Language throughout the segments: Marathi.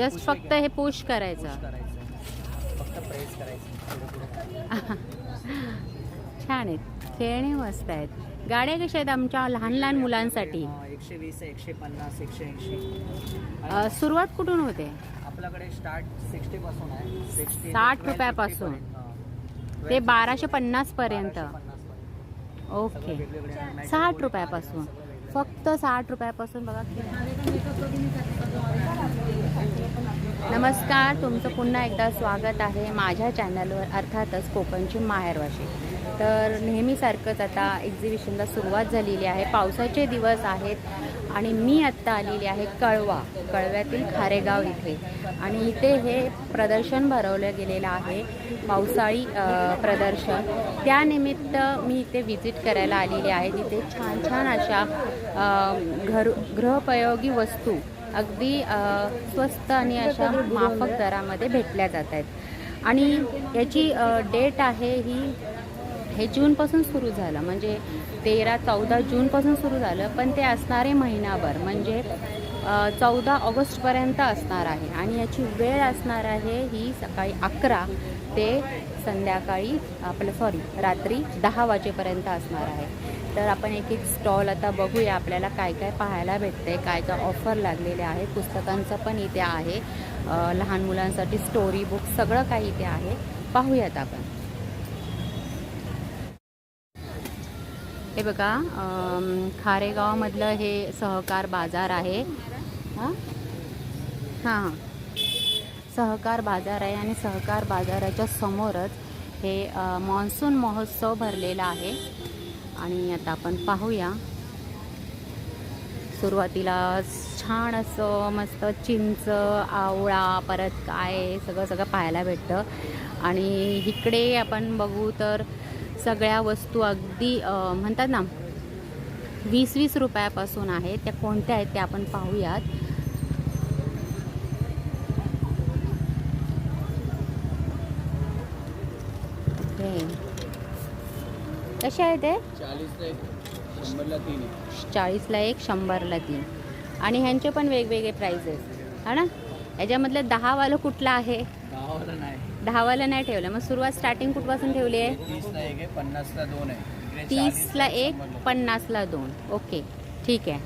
जस्ट फक्त हे पुश करायचं. फक्त प्रेस छान आहेत. खेळणे मस्त आहेत. गाड्या कशा आहेत आमच्या लहान लहान मुलांसाठी? एकशे वीस एकशे पन्नास एकशे ऐंशी. सुरुवात कुठून होते? आपल्याकडे स्टार्ट सिक्स्टी पासून आहे. 60 रुपयापासून. ते बाराशे पन्नास पर्यंत. ओके. साठ रुपयापासून. फक्त साठ रुपयापासून बघा नमस्कार तुमचं पुन्हा एकदा स्वागत आहे माझ्या चॅनलवर अर्थातच कोकणची माहेरवाशी. तर नेहमीसारखंच आता एक्झिबिशनला सुरुवात झालेली आहे. पावसाचे दिवस आहेत आणि मी आत्ता आलेली आहे कळवा कळव्यातील खारेगाव इथे. आणि इथे हे प्रदर्शन भरवलं गेलेलं आहे पावसाळी प्रदर्शन. त्यानिमित्त मी इथे व्हिजिट करायला आलेली आहे. तिथे छान छान अशा घर गृहोपयोगी वस्तू अगदी स्वस्त आणि अशा माफक दरामध्ये भेटल्या जात आहेत. आणि याची डेट आहे ही हे जूनपासून सुरू झालं. म्हणजे तेरा चौदा जूनपासून सुरू झालं पण ते असणारे महिनाभर. म्हणजे चौदा ऑगस्टपर्यंत असणार आहे. आणि याची वेळ असणार आहे ही सकाळी अकरा ते संध्याकाळी आपलं सॉरी रात्री दहा वाजेपर्यंत असणार आहे. तर आपण एक एक स्टॉल आता बघूया आपल्याला काय काय पाहायला भेटते काय काय ऑफर लागलेले आहे पुस्तकांचं पण इथे आहे. लहान मुलांसाठी स्टोरी बुक सगळं काही इथे आहे. पाहूयात आपण. हे बघा खारेगावमधलं हे सहकार बाजार आहे. हां? हां सहकार बाजार आहे आणि सहकार बाजाराच्या समोरच हे मान्सून महोत्सव भरलेला आहे. आणि आता आपण पाहूया. सुरुवातीला छान असं मस्त चिंच आवळा परत काय सगळं सगळं पाहायला भेटतं. आणि इकडे आपण बघू तर सगळ्या वस्तू अगदी म्हणतात ना वीस वीस रुपयापासून आहेत. त्या कोणत्या आहेत त्या आपण पाहूयात. कसे आहे ते चाळीसला एक शंभरला तीन आणि ह्यांचे पण वेगवेगळे प्राइजेस हा ना? याच्यामधलं दहावालं कुठलं आहे? दहावाला नाही. ठेवलं. मग सुरुवात स्टार्टिंग कुठपासून ठेवली आहे? तीसला एक आहे पन्नासला दोन आहे. इकडे तीसला 40, एक शंभरला. पन्नासला दोन. ओके ठीक आहे.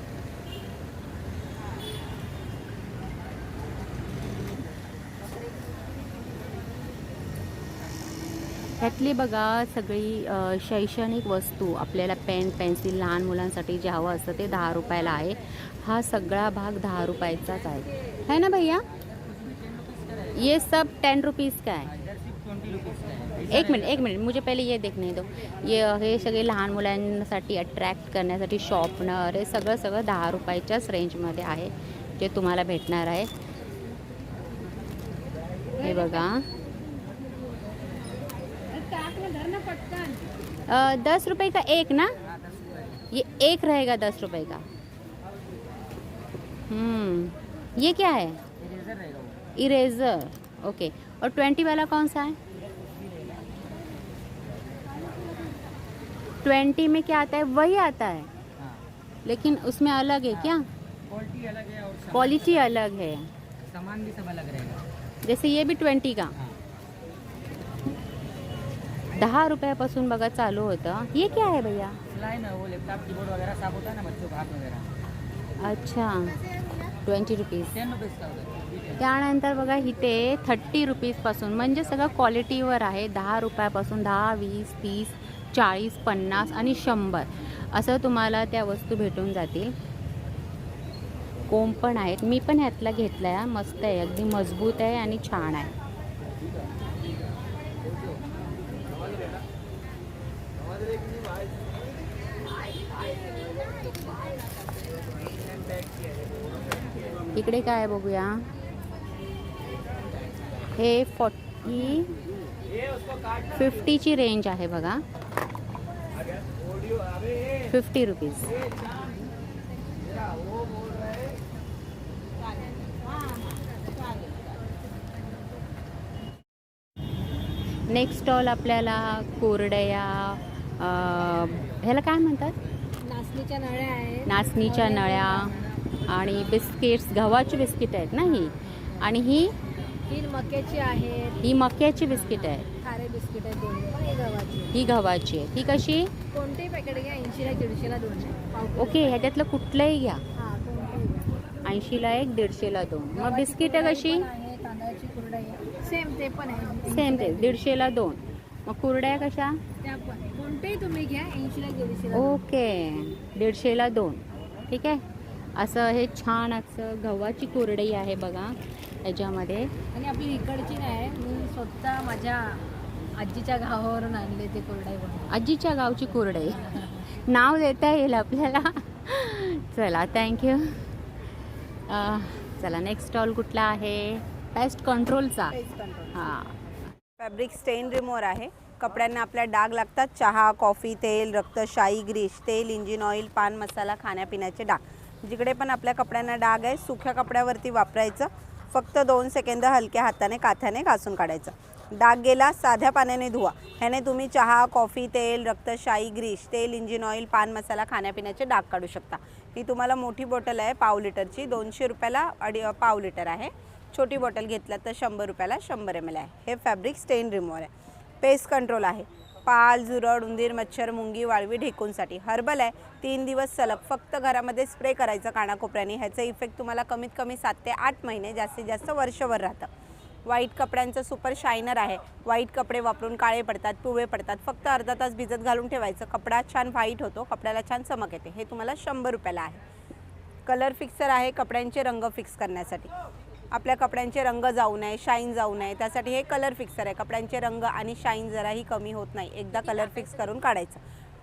ह्यातली बघा सगळी शैक्षणिक वस्तू आपल्याला पेन पेन्सिल लहान मुलांसाठी जे हवं असतं ते दहा रुपयाला आहे. हा सगळा भाग दहा रुपयाचाच आहे. है ना भैया? ये सब टेन रुपीज़ का है एक मिनिट एक मिनिट. मुझे पहिले ये देखणे दो. ये हे सगळे लहान मुलांसाठी अट्रॅक्ट करण्यासाठी शॉपनर हे सगळं सगळं दहा रुपयाच्याच रेंजमध्ये आहे. जे तुम्हाला भेटणार आहे. हे बघा. दस रुपये का एक ना? ये एक रहेगा दस रुपए का। हम्म ये क्या है? Eraser eraser okay. और ट्वेंटी वाला कौन सा है? ट्वेंटी में क्या आता है? वही आता है। लेकिन उसमें अलग है क्या? क्वालिटी अलग है क्वालिटी अलग है। सामान भी सब अलग रहेगा। जैसे ये भी ट्वेंटी का। हाँ। दहा रुपयापासून बघा चालू होतं. ये क्या है भैया? सिलाई ना वो लैपटॉप कीबोर्ड वगैरह साफ होता है ना बच्चों का हाथ वगैरह अच्छा. ट्वेंटी रुपीज टेन रुपीज़ का होता त्यानंतर बघा इथे थर्टी रुपीजपासून म्हणजे सगळं क्वालिटीवर आहे. दहा रुपयापासून दहा वीस तीस चाळीस पन्नास आणि शंभर. असं तुम्हाला त्या वस्तू भेटून जातील. कोंब पण आहेत. मी पण ह्यातला घेतला आहे मस्त आहे. अगदी मजबूत आहे आणि छान आहे. इकडे काय बघूया. हे फॉर्टी फिफ्टीची रेंज आहे बघा. फिफ्टी रुपीज नेक्स्ट स्टॉल आपल्याला कोरड्या ह्याला काय म्हणतात? नाचणीच्या नळ्या आहेत. नाचणीच्या नळ्या. आणि बिस्किट्स गव्हाची बिस्किट आहेत ना ही? आणि ही? ही मक्याची आहेत. ही मक्याची बिस्किट आहे खारे बिस्किट दोन्ही हे गव्हाची. ही गव्हाची आहे ती कशी? कोणतेही पॅकेट घ्या ऐंशीला दीडशेला दोन आहे. ओके ह्याच्यातलं कुठलंही घ्या. हा. ऐंशीला एक दीडशेला दोन. मग बिस्किट कशी? आहे, तांदळाची आहे. सेम ते पण आहे. सेम ते दीडशेला दोन. मग कुरड्या कशा? त्या पण. कोणतेही तुम्ही घ्या ऐंशीला दीडशेला दोन. ओके दीडशेला दोन. ठीक आहे? असं हे छान असं गव्हाची कुरडई आहे बघा याच्यामध्ये. आणि आपली इकडची नाही मी स्वतः माझ्या आजीच्या गावावरून आणले ते कुरडई बनवून आजीच्या गावची कुरडई. नाव देता येईल आपल्याला. चला थँक्यू चला नेक्स्ट स्टॉल कुठला आहे? पेस्ट कंट्रोलचा हां. फॅब्रिक स्टेन रिमोवर आहे. कपड्यांना आपल्या डाग लागतात. चहा कॉफी तेल रक्त शाई ग्रीश तेल इंजिन ऑइल पान मसाला खाण्यापिण्याचे डाग. जिकडे पण आपल्या कपड्यांना डाग आहे सुख्या कपड्यावरती वापरायचं. फक्त दोन सेकंद हलक्या हाताने काथ्याने घासून काढायचं. डाग गेला साध्या पाण्याने धुवा. ह्याने तुम्ही चहा कॉफी तेल रक्तशाही ग्रीस ग्रीश तेल इंजिन ऑइल पान मसाला खाण्यापिण्याचे डाग काढू शकता. ही तुम्हाला मोठी बॉटल आहे पाव लिटरची. दोनशे रुपयाला अडी पाव लिटर आहे. छोटी बॉटल घेतला तर शंभर रुपयाला शंभर एम एल आहे. हे फॅब्रिक स्टेन रिमूव्हर आहे. पेस्ट कंट्रोल आहे. पाल झुरड उंदीर मच्छर मुंगी वाळवी ढेकूंसाठी हर्बल आहे. तीन दिवस सलग. फक्त घरामध्ये स्प्रे करायचं कानाकोपऱ्याने. ह्याचं इफेक्ट तुम्हाला कमीत कमी सात ते आठ महिने जास्तीत जास्त वर्षभर राहतं. व्हाईट कपड्यांचं सुपर शायनर आहे. व्हाईट कपडे वापरून काळे पडतात पिवळे पडतात. फक्त अर्धा तास भिजत घालून ठेवायचं. कपडा छान व्हाईट होतो. कपड्याला छान चमक येते. हे तुम्हाला शंभर रुपयाला आहे. कलर फिक्सर आहे कपड्यांचे रंग फिक्स करण्यासाठी. आपल्या कपड्यांचे रंग जाऊ नये शाईन जाऊ नये. त्यासाठी हे कलर फिक्सर आहे. कपड्यांचे रंग आणि शाईन जराही कमी होत नाही. एकदा कलर फिक्स करून काढायचं.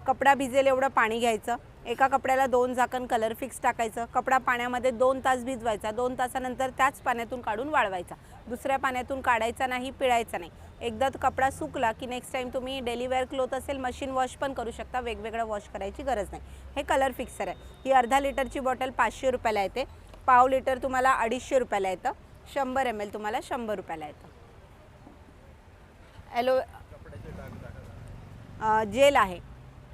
कपडा भिजेल एवढं पाणी घ्यायचं. एका कपड्याला दोन झाकण कलर फिक्स टाकायचं. कपडा पाण्यामध्ये दोन तास भिजवायचा. दोन तासानंतर त्याच पाण्यातून काढून वाळवायचा. दुसऱ्या पाण्यातून काढायचा नाही पिळायचा नाही. एकदा कपडा सुकला की नेक्स्ट टाईम तुम्ही डेली वेअर क्लोथ असेल मशीन वॉश पण करू शकता. वेगवेगळं वॉश करायची गरज नाही. हे कलर फिक्सर आहे. ही अर्धा लिटरची बॉटल पाचशे रुपयाला येते. पाव लिटर तुम्हाला अडीचशे रुपयाला येतं. शंभर एम एल तुम्हाला शंभर रुपयाला येतं. ॲलो जेल आहे.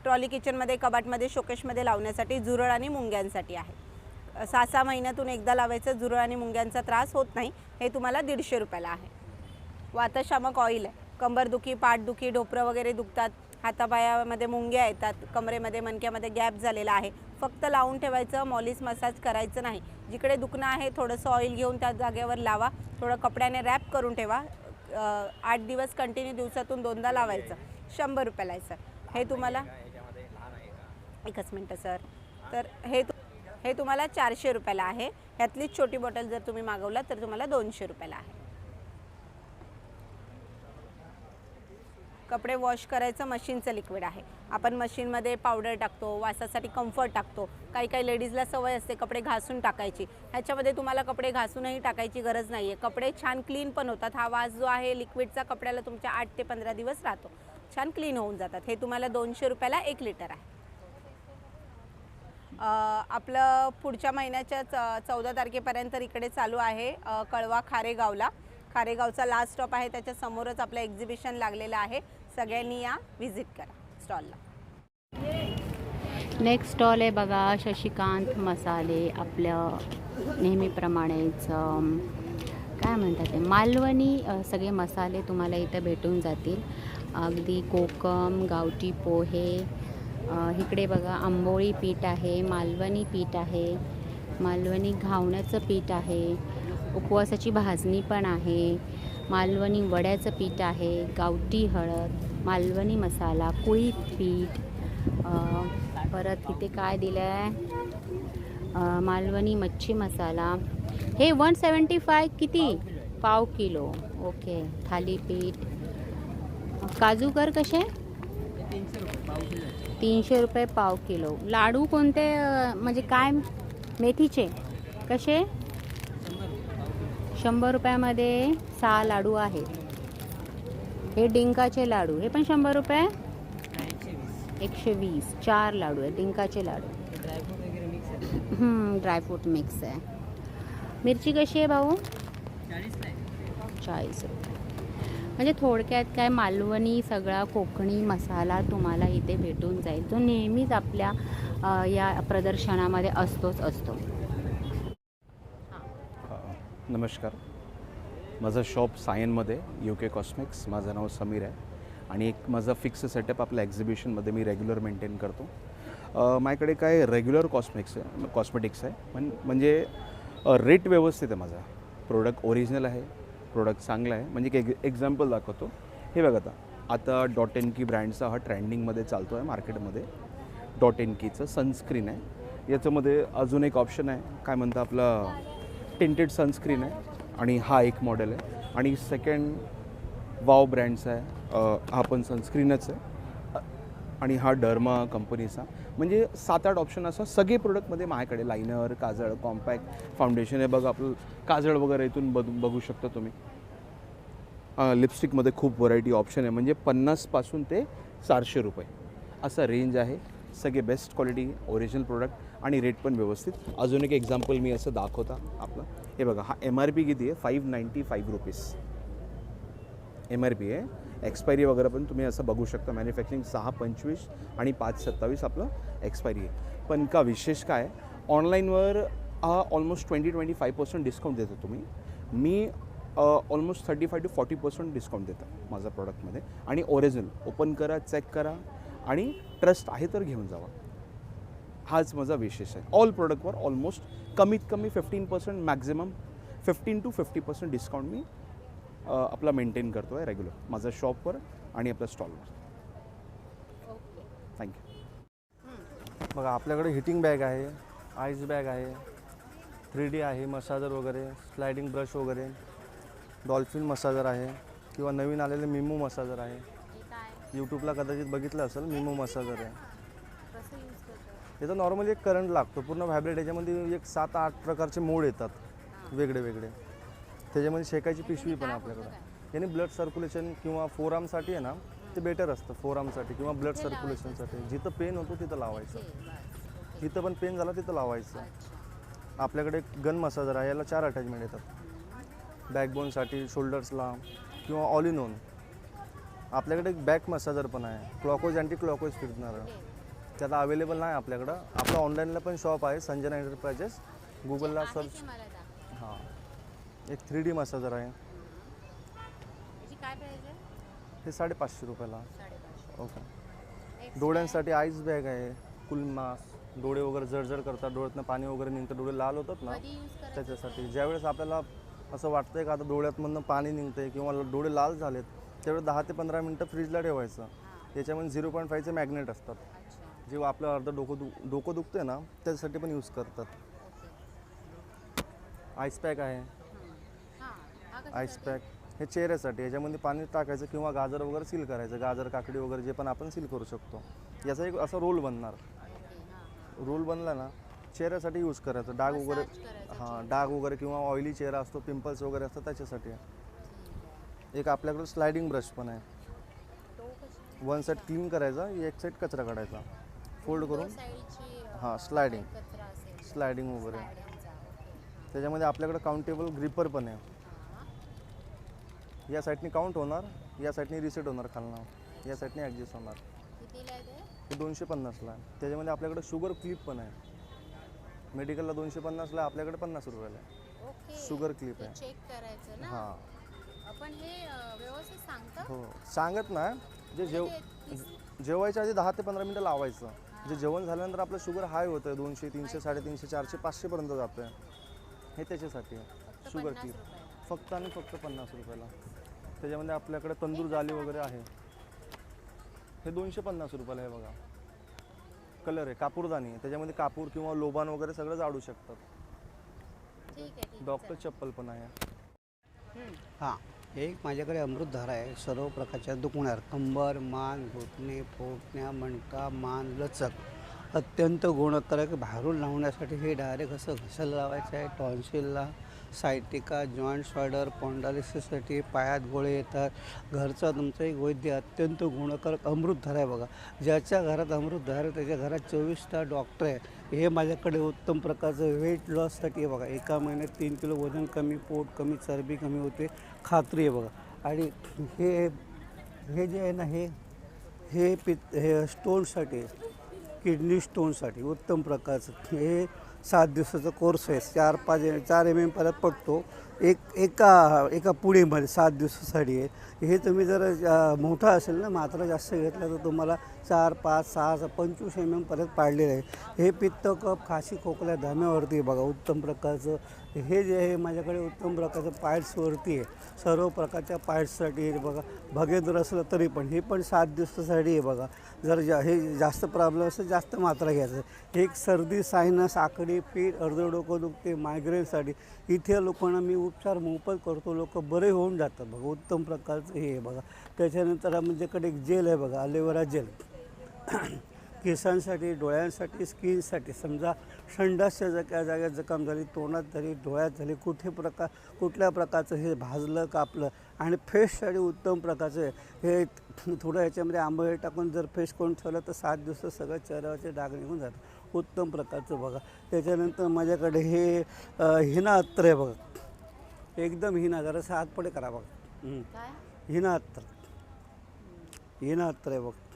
ट्रॉली किचनमध्ये कबाटमध्ये शोकेशमध्ये लावण्यासाठी झुरळ आणि मुंग्यांसाठी आहे. सहा सहा महिन्यातून एकदा लावायचं झुरळ आणि मुंग्यांचा त्रास होत नाही. हे तुम्हाला दीडशे रुपयाला आहे. वातशामक ऑइल आहे. कंबरदुखी पाठदुखी ढोपरं वगैरे दुखतात. हातापायामध्ये मुंग्या येतात. कमरेमध्ये मणक्यामध्ये गॅप झालेला आहे. फक्त लावून ठेवायचं मॉलिस मसाज करायचं नाही. जिकडे दुखणं आहे थोडंसं ऑइल घेऊन त्या जागेवर लावा. थोडं कपड्याने रॅप करून ठेवा. आठ दिवस कंटिन्यू दिवसातून दोनदा लावायचं. शंभर रुपयाला आहे सर हे तुम्हाला एकच मिनटं सर तर हे तु हे तुम्हाला चारशे रुपयाला आहे. ह्यातलीच छोटी बॉटल जर तुम्ही मागवला तर तुम्हाला दोनशे रुपयाला आहे. कपडे वॉश करायचं मशीनचं लिक्विड आहे. आपण मशीनमध्ये पावडर टाकतो वासासाठी कम्फर्ट टाकतो. काही काही लेडीजला सवय असते कपडे घासून टाकायची. ह्याच्यामध्ये तुम्हाला कपडे घासूनही टाकायची गरज नाही आहे कपडे छान क्लीन पण होतात. हा वास जो आहे लिक्विडचा कपड्याला तुमच्या आठ ते पंधरा दिवस राहतो. छान क्लीन होऊन जातात. हे तुम्हाला दोनशे रुपयाला एक लिटर आहे. आपलं पुढच्या महिन्याच्या च चौदा तारखेपर्यंत इकडे चालू आहे कळवा खारेगावला. खारेगावचा लास्ट स्टॉप आहे. त्याच्यासमोरच आपलं एक्झिबिशन लागलेलं आहे. सगळ्यांनी या व्हिजिट करा स्टॉलला. नेक्स्ट स्टॉल आहे बघा शशिकांत मसाले आपलं नेहमीप्रमाणेच काय म्हणतात ते मालवणी सगळे मसाले तुम्हाला इथं भेटून जातील. अगदी कोकम गावठी पोहे इकडे बघा आंबोळी पीठ आहे मालवणी पीठ आहे मालवणी घावण्याचं पीठ आहे उपवासाची भाजणी पण आहे. मालवणी वड्याचं पीठ आहे गावठी हळद मालवणी मसाला कुळी पीठ परत इथे काय दिलं आहे मालवणी मच्छी मसाला. हे वन सेवन्टी फाय किती? पाव किलो. ओके. थालीपीठ काजूकर कसे? तीनशे रुपये पाव किलो. लाडू कोणते म्हणजे काय? मेथीचे. कसे? शंभर रुपयामध्ये सहा लाडू आहेत. हे डिंकाचे लाडू हे पण शंभर रुपये? एकशे वीस चार लाडू आहे डिंकाचे लाडू. ड्रायफ्रूट मिक्स आहे. मिरची कशी आहे भाऊ? चाळीस चाळीस रुपये. म्हणजे थोडक्यात काय मालवणी सगळा कोकणी मसाला तुम्हाला इथे भेटून जाईल. तो नेहमीच आपल्या या प्रदर्शनामध्ये असतोच असतो. नमस्कार. माझं शॉप सायनमध्ये यू के कॉस्मिक्स माझं नाव समीर आहे. आणि एक माझं फिक्स सेटअप आपल्या एक्झिबिशनमध्ये मी रेग्युलर मेंटेन करतो. माझ्याकडे काय रेग्युलर कॉस्मिक्स आहे कॉस्मेटिक्स आहे. पण म्हणजे रेट व्यवस्थित आहे माझा. प्रोडक्ट ओरिजिनल आहे प्रोडक्ट चांगला आहे. म्हणजे एक एक्झाम्पल दाखवतो. हे बघा आता. आता डॉट एन की ब्रँडचा हा ट्रेंडिंगमध्ये चालतो आहे मार्केटमध्ये डॉट एन कीचं सनस्क्रीन आहे. याच्यामध्ये अजून एक ऑप्शन आहे. काय म्हणतं आपलं? टिंटेड सनस्क्रीन आहे. आणि हा एक मॉडेल आहे. आणि सेकंड वाव ब्रँडचा आहे. हा पण सनस्क्रीनच आहे. आणि हा डर्मा कंपनीचा म्हणजे सात आठ ऑप्शन असं सगळे प्रोडक्टमध्ये माझ्याकडे लायनर काजळ कॉम्पॅक्ट फाउंडेशन आहे. बघा आपलं काजळ वगैरे इथून बघ बघू शकता तुम्ही. लिपस्टिकमध्ये खूप व्हरायटी ऑप्शन आहे. म्हणजे पन्नासपासून ते चारशे रुपये. असा रेंज आहे. सगळे बेस्ट क्वालिटी ओरिजिनल प्रोडक्ट आणि रेट पण व्यवस्थित. अजून एक एक्झाम्पल मी असं दाखवता आपलं. हे बघा हा एम आर पी किती आहे? Five ninety five rupees M R P आहे. एक्सपायरी वगैरे पण तुम्ही असं बघू शकता. मॅन्युफॅक्चरिंग सहा पंचवीस आणि पाच सत्तावीस आपलं एक्सपायरी आहे. पण का विशेष काय? ऑनलाईनवर हा almost twenty twenty five percent discount देतो तुम्ही. मी almost thirty five to forty percent discount देतं माझ्या प्रॉडक्टमध्ये आणि ओरिजिनल ओपन करा चेक करा. आणि ट्रस्ट आहे तर घेऊन जावा. हाच माझा विशेष आहे. ऑल प्रोडक्टवर ऑलमोस्ट कमीत कमी fifteen percent maximum fifteen to fifty percent discount मी आपला मेंटेन करतो आहे रेग्युलर माझ्या शॉपवर आणि आपल्या स्टॉलवर थँक्यू बघा आपल्याकडे हिटिंग बॅग आहे आईस बॅग आहे थ्री डी आहे मसाजर वगैरे स्लायडिंग ब्रश वगैरे डॉल्फिन मसाजर आहे किंवा नवीन आलेले मिमो मसाजर आहे. यूट्यूबला कदाचित बघितलं असेल मिमो मसाजर आहे. याचा नॉर्मली एक करंट लागतो. पूर्ण व्हायब्रेट याच्यामध्ये एक सात आठ प्रकारचे मोड येतात. वेगळे वेगळे. त्याच्यामध्ये शेकायची पिशवी पण आपल्याकडं. याने ब्लड सर्क्युलेशन किंवा फोरामसाठी आहे ना ते बेटर असतं फोरामसाठी किंवा ब्लड सर्क्युलेशनसाठी जिथं पेन होतो तिथं लावायचं. जिथं पण पेन झाला तिथं लावायचं. आपल्याकडे गन मसाजर आहे याला चार अटॅचमेंट येतात. बॅकबोनसाठी शोल्डर्सला किंवा ऑल इन आपल्याकडे एक बॅक मसाजर पण आहे. क्लॉकवाईज अँटी क्लॉकवाईज फिरणार ते आता अवेलेबल नाही आपल्याकडं. आपलं ऑनलाईनला पण शॉप आहे संजना एंटरप्राइजेस गुगलला सर्च हां. एक थ्री डी मसाजर आहे. हे साडेपाचशे रुपयाला. ओके डोळ्यांसाठी आईस बॅग आहे. कुल मास्क डोळे वगैरे जळजळ करतात. डोळ्यातनं पाणी वगैरे निघतं. डोळे लाल होतात ना त्याच्यासाठी. ज्यावेळेस आपल्याला असं वाटतंय का आता डोळ्यातमधनं पाणी निघतंय किंवा डोळे लाल झालेत त्यावेळेस दहा ते पंधरा मिनटं फ्रीजला ठेवायचं. त्याच्यामध्ये झिरो पॉईंट फाईव्हचे मॅग्नेट असतात. जे आपलं अर्धं डोकं दु डोकं दुखतंय ना त्याच्यासाठी पण यूज करतात. आईस पॅक आहे. आईस पॅक हे चेहऱ्यासाठी याच्यामध्ये पाणी टाकायचं किंवा गाजर वगैरे सील करायचं. गाजर काकडी वगैरे जे पण आपण सील करू शकतो. याचा एक असा रोल बनणार. रोल बनला ना चेहऱ्यासाठी यूज करायचं. डाग वगैरे हां डाग वगैरे किंवा ऑइली चेहरा असतो पिंपल्स वगैरे असतात त्याच्यासाठी. एक आपल्याकडे स्लायडिंग ब्रश पण आहे. वन साईड क्लीन करायचा एक साईड कचरा काढायचा. फोल्ड करून? हां स्लायडिंग स्लायडिंग वगैरे. त्याच्यामध्ये आपल्याकडे काउंटेबल ग्रिपर पण आहे. या साईडने काउंट होणार या साईडने रिसेट होणार खालनं. या साईडने ॲडजस्ट होणार. हे दोनशे पन्नासला. त्याच्यामध्ये आपल्याकडे शुगर क्लिप पण आहे. मेडिकलला दोनशे पन्नासला आपल्याकडे पन्नास रुपयाला आहे. शुगर क्लिप आहे. चेक करायचं ना? हां. आपण हे व्यवस्थित सांगतो? हो. सांगत ना जे जेव जेवायच्या आधी दहा ते पंधरा मिनटं लावायचं. जे जेवण झाल्यानंतर आपलं शुगर हाय होतं दोनशे तीनशे साडेतीनशे चारशे पाचशेपर्यंत जातं आहे हे त्याच्यासाठी आहे. शुगर क्लिप फक्त आणि फक्त पन्नास रुपयाला. त्याच्यामध्ये आपल्याकडे तंदूर जाली वगैरे आहे. हे दोनशे पन्नास रुपयाला आहे बघा. कलर आहे कापूरदानी आहे त्याच्यामध्ये कापूर किंवा लोबान वगैरे सगळं जाडू शकतात. ठीक आहे. डॉक्टर चप्पल पण आहे. हां. एक माझ्याकडे अमृतधारा आहे. सर्व प्रकारच्या दुखणार कंबर मान घुटणे फोटण्या मणका मान लचक अत्यंत गुणकारक बाहेरून लावण्यासाठी हे डायरेक्ट असं घसर लावायचं आहे. टॉन्सिलला सायटिका जॉईंट शॉर्डर पॉन्डालिसिससाठी पायात गोळे येतात. घरचा तुमचा एक वैद्य अत्यंत गुणकारक अमृतधार आहे बघा. ज्याच्या घरात अमृतधार आहे त्याच्या घरात चोवीस तास डॉक्टर आहे. हे माझ्याकडे उत्तम प्रकारचं वेट लॉससाठी आहे बघा. एका महिन्यात तीन किलो वजन कमी पोट कमी चरबी कमी होते. खात्री आहे बघा. आणि हे हे जे आहे ना हे हे पित हे स्टोनसाठी किडनी स्टोनसाठी उत्तम प्रकारचं. हे सात दिवसाचा कोर्स आहे. चार पाच चार एम एम परत पडतो. एक एका एका पुणेमध्ये सात दिवसासाठी आहे. हे तुम्ही जर मोठा असेल ना मात्रा जास्त घेतला तर तुम्हाला चार पाच सहा पंचवीस एम एम परत पाडलेलं आहे. हे पित्त कप खाशी खोकल्या धाम्यावरती आहे बघा उत्तम प्रकारचं. हे जे आहे माझ्याकडे उत्तम प्रकारचं पायट्सवरती आहे. सर्व प्रकारच्या पायट्ससाठी बघा. भगेंद्र असलं तरी पण हे पण सात दिवसासाठी आहे बघा. जर जा हे जास्त प्रॉब्लेम असेल जास्त मात्रा घ्यायचं. एक सर्दी सायनस आकडी पीठ अर्ध डोकं दुखते मायग्रेनसाठी इथे लोकांना मी उपचार मोफत करतो लोक बरे होऊन जातात बघा. उत्तम प्रकारचं हे आहे बघा. त्याच्यानंतर आमच्याकडे एक जेल आहे बघा अलेवरा जेल. केसांसाठी डोळ्यांसाठी स्किनसाठी. समजा संडासच्या जाग्या जाग्यात जखम झाली तोंडात झाली डोळ्यात झाली कुठे प्रकार कुठल्या प्रकारचं हे भाजलं कापलं आणि फेससाठी उत्तम प्रकारचं हे थोडं ह्याच्यामध्ये आंबे टाकून जर फेस करून ठेवलं तर सात दिवसात सगळं चेहऱ्यावरचे डाग निघून जातात. उत्तम प्रकारचं बघा. त्याच्यानंतर माझ्याकडे हे हिना अत्र आहे बघा. एकदम हिना जरासं हातपडे करा बघा. हं. हिना अत्तर हिना अत्तर आहे बघा.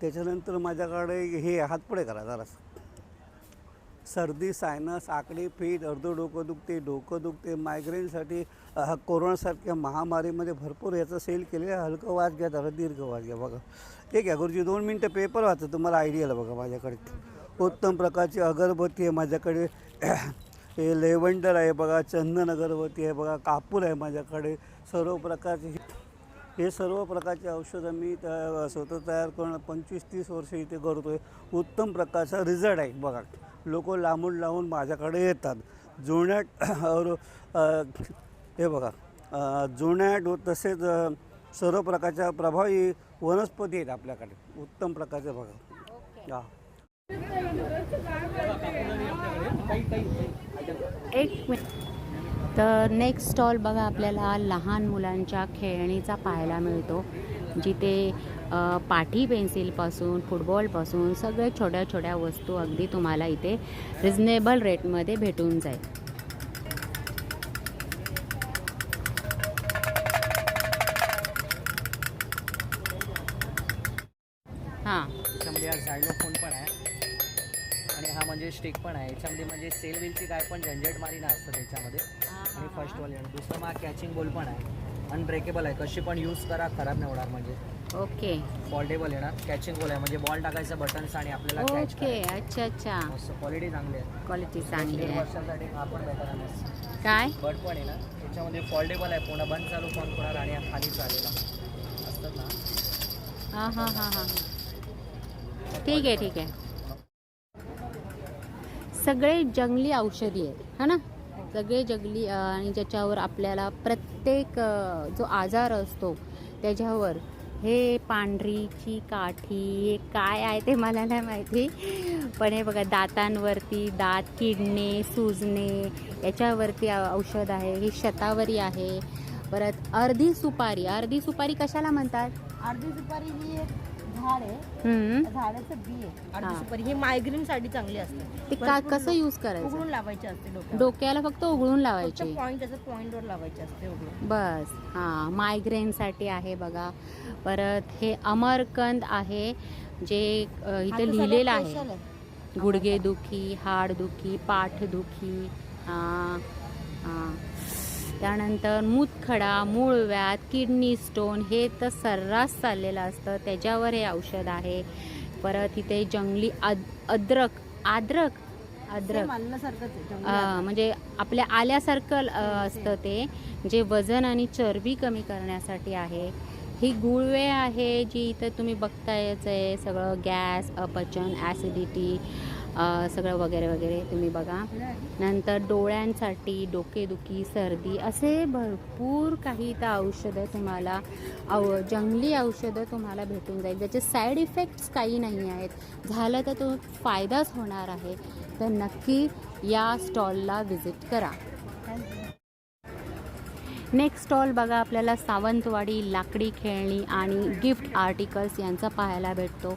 त्याच्यानंतर माझ्याकडे हे हातपुडे करा जरासं सर्दी सायनस आकडी फीट अर्ध डोकं दुखते डोकं दुखते मायग्रेनसाठी कोरोनासारख्या महामारीमध्ये भरपूर याचं सेल केले हलकं वाज घ्या जरा दीर्घ वाज घ्या बघा. ठीक आहे गुरुजी दोन मिनटं पेपर वाचा तुम्हाला आयडिया आला बघा माझ्याकडे. उत्तम प्रकारची अगरबत्ती आहे माझ्याकडे. हे लेव्हंडर आहे बघा चंदन अगरबत्ती आहे बघा कापूर आहे माझ्याकडे. सर्व प्रकारचे हे सर्व प्रकारचे औषधं मी त्या स्वतः तयार करून पंचवीस तीस वर्ष इथे करतो आहे उत्तम प्रकारचा रिझल्ट आहे बघा. लोक लांबून लावून माझ्याकडे येतात. जुन्याट और हे बघा. व तसेच सर्व प्रकारच्या प्रभावी वनस्पती आहेत आपल्याकडे. उत्तम प्रकारचे बघा. हा. एक मिनिट. तर नेक्स्ट स्टॉल बघा आपल्याला लहान मुलांच्या खेळणीचा पाहायला मिळतो. जिथे पाठी पेन्सिलपासून फुटबॉलपासून सगळ्या छोट्या छोट्या वस्तू अगदी तुम्हाला इथे रिजनेबल रेटमध्ये भेटून जाईल. स्टिक पण आहे याच्यामध्ये म्हणजे सेल बिलची काय पण झंझट मारी नसतं त्याच्यामध्ये. आणि फर्स्ट वाली आणि दुसरं मग कॅचिंग बॉल पण आहे. अनब्रेकेबल आहे. कशी पण यूज करा खराब नाही होणार म्हणजे. ओके. फोल्डेबल येणार कॅचिंग बॉल आहे. म्हणजे बॉल टाकायचं बटन्स आणि आपल्याला कॅच ओके. अच्छा अच्छा. मस्त. क्वालिटी चांगली आहे. क्वालिटी चांगली दीड आहे. वर्षासाठी हा पण better आहे. काय? बट पण आहे ना. त्याच्यामध्ये फोल्डेबल आहे. पुन्हा बंद चालू फोन होणार आणि खाली चालेला. असतात ना. हां हां हां हां. ठीक आहे ठीक आहे. सगळे जंगली औषधी आहेत हा ना? सगळे जंगली आणि ज्याच्यावर आपल्याला प्रत्येक जो आजार असतो त्याच्यावर हे पांढरीची काठी हे काय आहे ते मला नाही माहिती. पण हे बघा दातांवरती दात किडणे सुजणे याच्यावरती औषध आहे. ही शतावरी आहे. परत अर्धी सुपारी. अर्धी सुपारी कशाला म्हणतात? अर्धी सुपारी ही झाड आहे. हम्म. झाडाचं बी आहे. अर्धी हा. सुपारी ही मायग्रेन साठी चांगली असते. ते का कसं यूज करायचं? उघडून लावायचे असते डोक्यावर. डोक्याला फक्त उघडून लावायचे. पॉइंट पॉइंटवर लावायचे असते उघडून. बस. हां मायग्रेनसाठी आहे बघा. परत हे अमरकंद आहे जे अ, हा इथे तर लिहिलेलं सगळ्यात आहे. special आहे. गुडघेदुखी हाडदुखी पाठदुखी हां हां. त्यानंतर मूतखडा मूळव्याध किडनी स्टोन हे तर सर्रास चाललेलं असतं. त्याच्यावर हे औषध आहे. परत इथे जंगली अद अद्रक आद्रक? अद्रक. म्हणजे आपल्या आल्यासारखं अ, असतं ते. जे वजन आणि चरबी कमी करण्यासाठी आहे. ही गुळवे आहे जी इथं तुम्ही बघतायच आहे. सगळं गॅस अपचन ॲसिडिटी सगळं वगैरे वगैरे तुम्ही बघा. नंतर डोळ्यांसाठी डोकेदुखी सर्दी असे भरपूर काही इथं औषधं तुम्हाला औ जंगली औषधं तुम्हाला भेटून जाईल. ज्याचे साईड इफेक्ट्स काही नाही आहेत. झालं तर तो फायदाच होणार आहे. तर नक्की या स्टॉलला व्हिजिट करा. नेक्स्ट स्टॉल बघा आपल्याला सावंतवाडी लाकडी खेळणी आणि गिफ्ट आर्टिकल्स यांचा पाहायला भेटतो.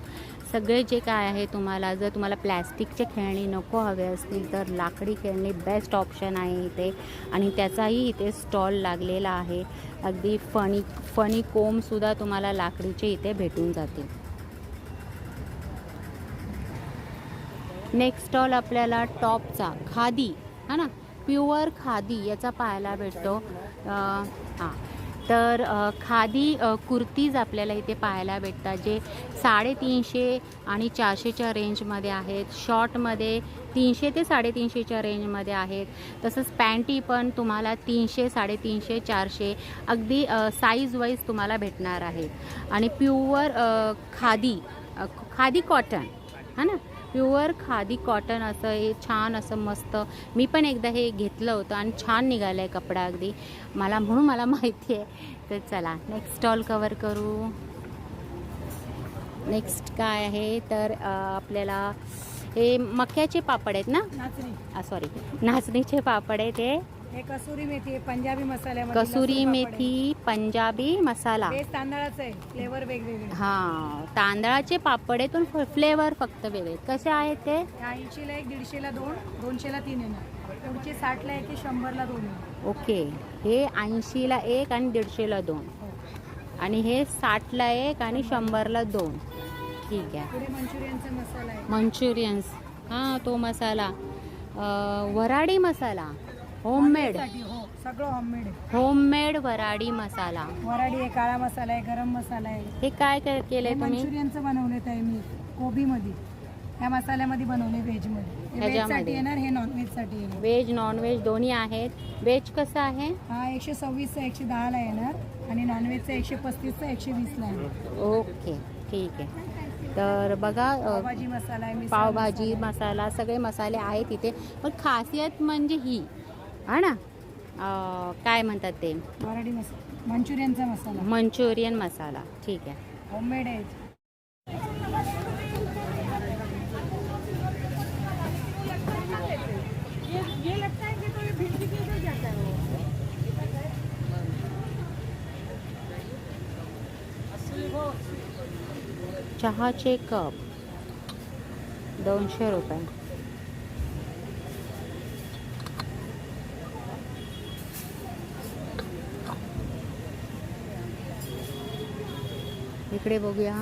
सगळे जे काय आहे तुम्हाला जर तुम्हाला प्लॅस्टिकचे खेळणी नको हवे असतील तर लाकडी खेळणी बेस्ट ऑप्शन आहे इथे. आणि त्याचाही इथे स्टॉल लागलेला आहे. अगदी फणी फणी कोमसुद्धा तुम्हाला लाकडीचे इथे भेटून जातील. नेक्स्ट स्टॉल आपल्याला टॉपचा खादी है ना? प्युअर खादी याचा पाहायला भेटतो. हां. तर खादी कुर्तीज आपल्याला इथे पाहायला भेटतात जे साडेतीनशे आणि चारशेच्या रेंजमध्ये आहेत. शॉर्टमध्ये तीनशे ते साडेतीनशेच्या रेंजमध्ये आहेत. तसंच पॅन्टी पण तुम्हाला तीनशे साडेतीनशे चारशे अगदी साईज वाईज तुम्हाला भेटणार आहेत आणि प्युअर खादी खादी कॉटन है ना? प्युअर खादी कॉटन असं हे छान असं मस्त. मी पण एकदा हे घेतलं होतं आणि छान निघालं आहे कपडा अगदी. मला म्हणून मला माहिती आहे. तर चला नेक्स्ट स्टॉल कवर करू. नेक्स्ट काय आहे? तर आपल्याला हे मक्याचे पापड आहेत ना? सॉरी नाचणीचे पापड आहेत हे. हे कसुरी मेथी आहे पंजाबी मसाल्यामध्ये कसुरी. मेथी पंजाबी मसाला. बेस तांदळाचं आहे फ्लेवर वेगवेगळे. हां तांदळाचे पापड आहेत पण फ्लेवर फक्त वेगळे कसे आहेत ते? ऐंशीला एक दीडशेला दोन दोनशेला तीन येणार. पुढचे साठला एक शंभरला दोन येणार. ओके हे ऐंशीला एक आणि दीडशेला दोन. आणि हे साठला एक आणि शंभरला दोन. ठीक आहे. मंचुरियनचा मसाला आहे. मंचुरियन्स. हां तो मसाला. वराडी मसाला. होममेडसाठी हो सगळं होममेड आहे होममेड वराडी मसाला. वराडी आहे काळा मसाला आहे गरम मसाला आहे. हे काय के- केलंय तुम्ही? मंचुरियनचं बनवलेत आहे मी कोबीमध्ये. या मसाल्यामध्ये बनवले व्हेजमध्ये. ह्याच्यामध्ये? व्हेजसाठी येणार हे नॉनव्हेजसाठी येणार. व्हेज नॉनव्हेज दोन्ही आहेत. व्हेज कसं आहे? हा एकशे सव्वीसचा एकशे दहाला येणार आणि नॉनव्हेजचा एकशे पस्तीसचा एकशे वीसला येणार. ओके ठीक आहे. तर बघा अं, पावभाजी मसाला आहे मिसळ पावभाजी. मसाला सगळे मसाले आहेत इथे. पण खासियत म्हणजे ही हा ना? अं, काय म्हणतात ते? मसाला मंचुरियनचा मसाला. मंचुरियन मसाला. ठीक आहे. होममेड आहे. चहाचे कप. दोनशे रुपये. इकडे बघूया.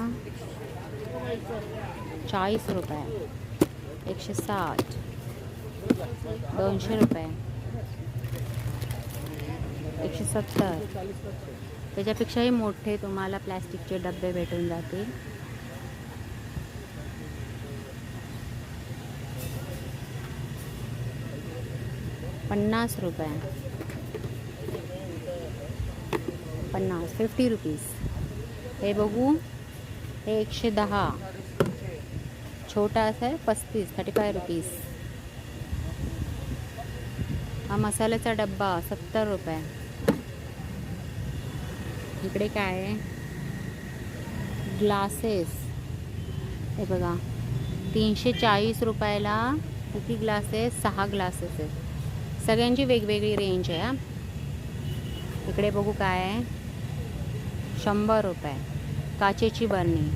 चाळीस रुपये. एकशे साठ. दोनशे रुपये. एकशे सत्तर. त्याच्यापेक्षाही मोठे तुम्हाला प्लॅस्टिकचे डबे भेटून जातील. पन्नास रुपये. पन्नास फिफ्टी रुपीज़ हे बघू. हे एकशे दहा. छोटा असा आहे पस्तीस थर्टी फाय रुपीज हा मसाल्याचा डब्बा सत्तर रुपये. इकडे काय आहे? ग्लासेस. हे बघा. तीनशे चाळीस रुपयाला किती ग्लासेस सहा ग्लासेस आहेत. सगळ्यांची वेगवेगळी रेंज आहे इकडे बघू काय आहे. शंभर रुपये. काचेची बरणी.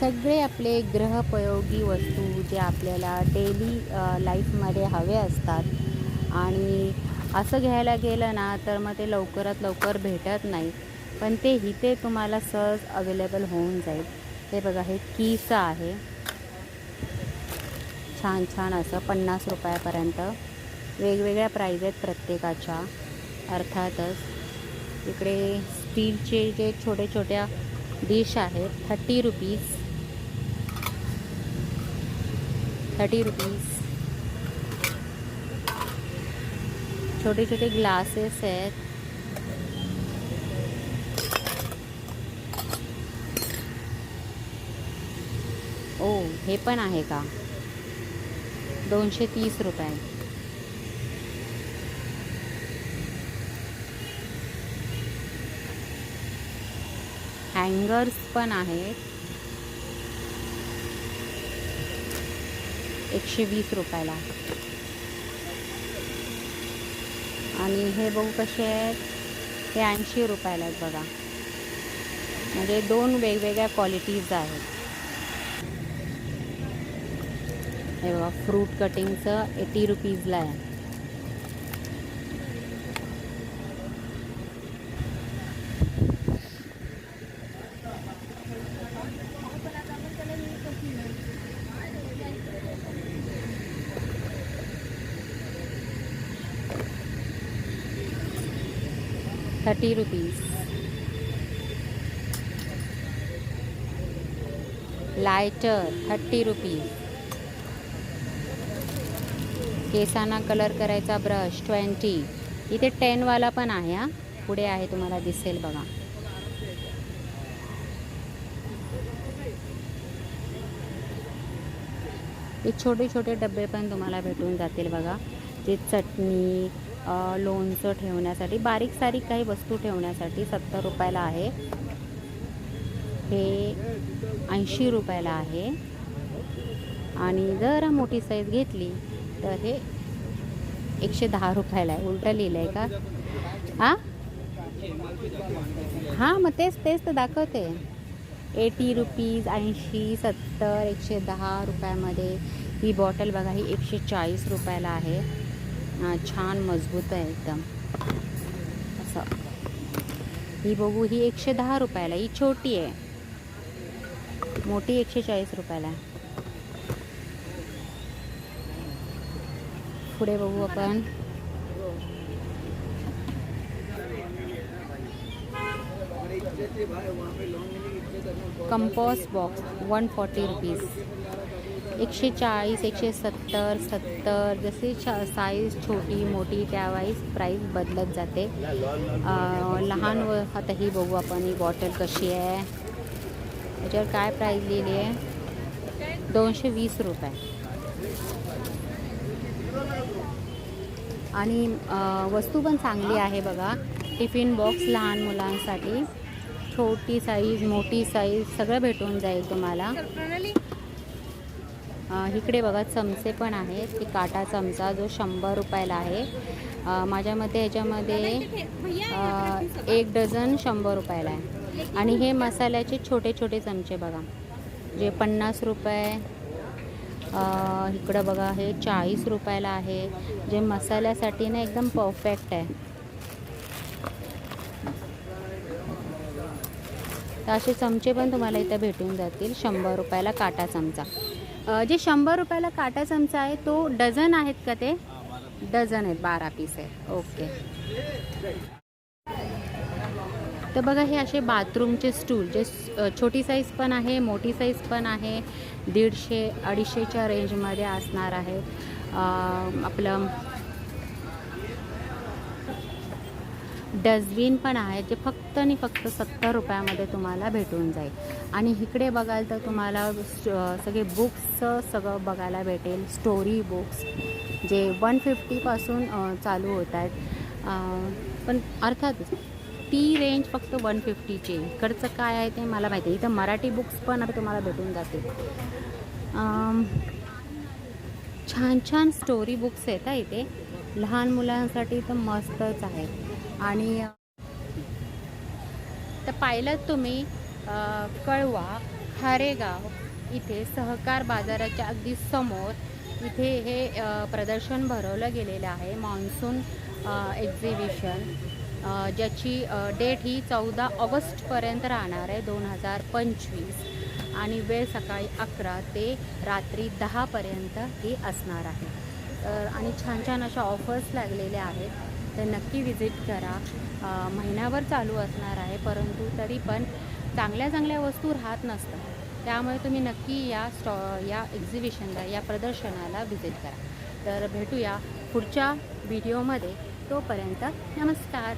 सगळे आपले ग्रहपयोगी वस्तू जे आपल्याला डेली लाईफमध्ये हवे असतात आणि असं घ्यायला गेलं ना तर मग ते लवकरात लवकर भेटत नाही. पण ते इथे तुम्हाला सहज अवेलेबल होऊन जाईल. ते बघा हे किसं आहे. छान छान असं पन्नास रुपयापर्यंत वेगवेगळ्या प्राईज आहेत प्रत्येकाच्या. अर्थातच इकडे स्टीलचे जे छोटे छोट्या डिश आहेत थर्टी रुपीज़ थर्टी रुपीज़ छोटे छोटे ग्लासेस आहेत. ओ, हे पण आहे का? दोनशे तीस रुपये. हँगर्स पण आहेत. एकशे वीस रुपयाला. आणि हे बघू कसे आहेत. हे ऐंशी रुपयाला आहेत बघा. म्हणजे दोन वेगवेगळ्या क्वालिटीज आहेत. हे बघा फ्रूट कटिंगचं एटी रुपीजला आहे. Thirty rupees lighter thirty rupees केसांना कलर करायचा ब्रश ट्वेंटी इथे टेनवाला पण आहे हा. पुढे आहे तुम्हाला दिसेल बघा. हे छोटे छोटे डबे पण तुम्हाला भेटून जातील बघा. जे चटणी लोणचं ठेवण्यासाठी बारीक सारीक काही वस्तू ठेवण्यासाठी सत्तर रुपयाला आहे. हे ऐंशी रुपयाला आहे. आणि जर मोठी साईज घेतली तर हे एकशे दहा रुपयाला आहे. उलटं लिहिलं आहे का? हां? हां मग तेच तेच तर दाखवते. एटी रुपीज ऐंशी सत्तर एकशे दहा रुपयामध्ये ही बॉटल बघा ही एकशे चाळीस रुपयाला आहे. छान मज़बूत आहे एकदम। ही बघू ही एकशे दहा रुपयाला ही। छोटी आहे मोठी एकशे चाळीस रुपयाला आहे पुढे बघू आपण compass box, one forty rupees एकशे चाळीस एकशे सत्तर सत्तर जसे छा साईज छोटी मोठी त्यावाईज प्राईस बदलत जाते. लहान व आता ही बघू आपण ही बॉटल कशी आहे. त्याच्यावर काय प्राईस लिहिली आहे? दोनशे वीस रुपये. आणि वस्तू पण चांगली आहे बघा. टिफिन बॉक्स लहान मुलांसाठी. छोटी साईज मोठी साईज सगळं भेटून जाईल तुम्हाला. इकडे बघा चमचे पण आहेत. की काटा चमचा जो शंभर रुपयाला आहे. माझ्या मते ह्याच्यामध्ये एक डझन शंभर रुपयाला आहे. आणि हे मसाल्याचे छोटे छोटे चमचे बघा. जे पन्नास रुपये इकडं बघा हे चाळीस रुपयाला आहे. जे मसाल्यासाठी ना एकदम परफेक्ट आहे. तर असे चमचे पण तुम्हाला इथं भेटून जातील. शंभर रुपयाला काटा चमचा. जे शंभर रुपयाला काटा चमचा आहे तो डझन आहेत का ते? डझन आहेत बारा पीस आहेत. ओके. तर बघा हे असे बाथरूमचे स्टूल जे छोटी साईज पण आहे मोठी साईज पण आहे दीडशे अडीचशेच्या रेंजमध्ये असणार आहे. अ, आपलं डस्टबिन पण आहे जे फक्त आणि फक्त सत्तर रुपयामध्ये तुम्हाला भेटून जाईल. आणि इकडे बघाल तर तुम्हाला सगळे बुक्सचं सगळं बघायला भेटेल. स्टोरी बुक्स जे वन फिफ्टीपासून चालू होत आहेत. पण अर्थातच ती रेंज फक्त वन फिफ्टीची इकडचं काय आहे ते मला माहिती आहे. इथं मराठी बुक्स पण आता तुम्हाला भेटून जातील. छान छान स्टोरी बुक्स आहेत हा इथे. लहान मुलांसाठी तर मस्तच आहे. आणि तर पाहिलं तुम्ही कळवा खारेगाव इथे सहकार बाजाराच्या अगदी समोर इथे हे प्रदर्शन भरवलं गेलेलं आहे मान्सून एक्झिबिशन ज्याची डेट ही चौदा ऑगस्टपर्यंत राहणार आहे दोन हजार पंचवीस. आणि वेळ सकाळी अकरा ते रात्री दहापर्यंत ही असणार आहे. तर आणि छान छान अशा ऑफर्स लागलेल्या आहेत. तर नक्की विजिट करा. महिनाभर चालू असणार आहे परंतु तरी पण चांगल्या चांगल्या वस्तू राहत नसतात. त्यामुळे तुम्ही नक्की या स्टॉ या एक्झिबिशनला या प्रदर्शनाला व्हिजिट करा. तर भेटूया पुढच्या व्हिडिओमध्ये तोपर्यंत नमस्कार.